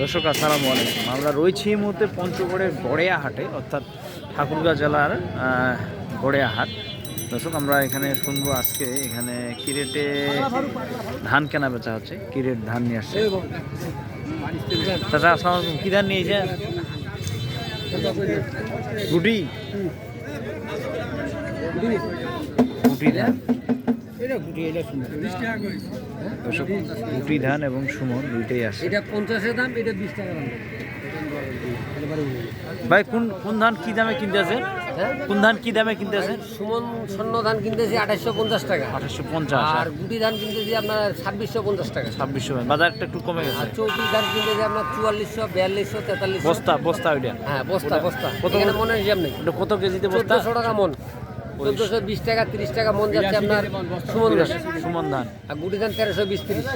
দর্শক আসসালামু আলাইকুম। আমরা রয়েছি এই মুহূর্তে পঞ্চগড়ের গড়েয়া হাটে অর্থাৎ ঠাকুরগাঁ জেলার গড়েয়া হাট। দর্শক আমরা এখানে শুনব আজকে এখানে কি রেটে ধান কেনা বেচা হচ্ছে কি রেট ধান নিয়ে আসছে। চাচা আসসালামু আলাইকুম। কি ধান নিয়েছে গুটি? গুটি ধান গুটি ধান এবং সুমন দুইটাই আসে এটা পঞ্চাশের দাম এটা বিশ টাকা দাম। ভাই কোন কোন ধান কি দামে কিনতেছেন হ্যাঁ? কোন ধান কি দামে কিনতেছেন সুমন স্বর্ণ ধান কিনতেছি আঠাশশো পঞ্চাশ টাকা। আঠাশশো পঞ্চাশ আর গুটি ধান কিনতেছি আপনার ছাব্বিশশো পঞ্চাশ টাকা। ছাব্বিশশো বাজারটা একটু কমে গেছে। আর চৌত্রিশ ধান কিনতেছি আপনার চুয়াল্লিশশো বিয়াল্লিশশো তেতাল্লিশশো। বস্তা বস্তা ওইটা হ্যাঁ বস্তা বস্তা। কত মনে হিসাব নেই। কত কেজিতে বস্তা? টাকা মন। চোদ্দশো বিশ টাকা তিরিশ টাকা মন যাচ্ছে আপনার সুমন ধান সুমন ধান আর গুটি ধান তেরোশো বিশ তিরিশ।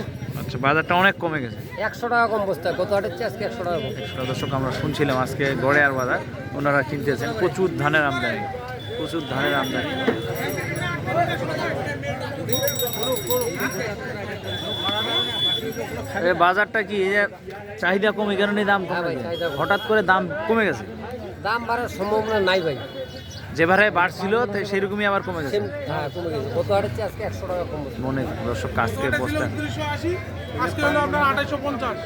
আচ্ছা বাজারটা অনেক কমে গেছে। একশো টাকা কম বস্তা হাটের চেয়ে আজকে একশো টাকা কম। একশো দর্শক আমরা শুনছিলাম আজকে গড়ে আর বাজার ওনারা কিনতেছেন। প্রচুর ধানের আমদানি প্রচুর ধানের আমদানি। বাজারটা কি চাহিদা কমে কারণে দাম হ্যাঁ কমে কম। হঠাৎ করে দাম কমে গেছে? দাম বাড়ার সম্ভাবনা নাই ভাই। যেভাবে বাড়ছিল তো সেইরকমই আবার কমে গেছে। হ্যাঁ কমে গেছে। গত হাটের আজকে একশো টাকা কম মনে দর্শক কাজকে বস্তা। আজকে হলো আপনার আঠাইশো পঞ্চাশ।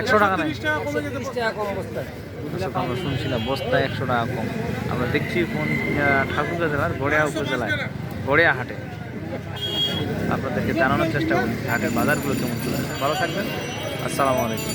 একশো টাকা নাই। কমে গেছে। টাকা কম বস্তা। আমরা শুনছিলাম বস্তা একশো টাকা কম। আমরা দেখছি কোন ঠাকুরগাঁ জেলার গড়িয়া উপজেলায় গড়িয়া হাটে। আপনাদেরকে জানানোর চেষ্টা করি হাটের বাজারগুলো কেমন চলছে। ভালো থাকবেন। আসসালামু আলাইকুম।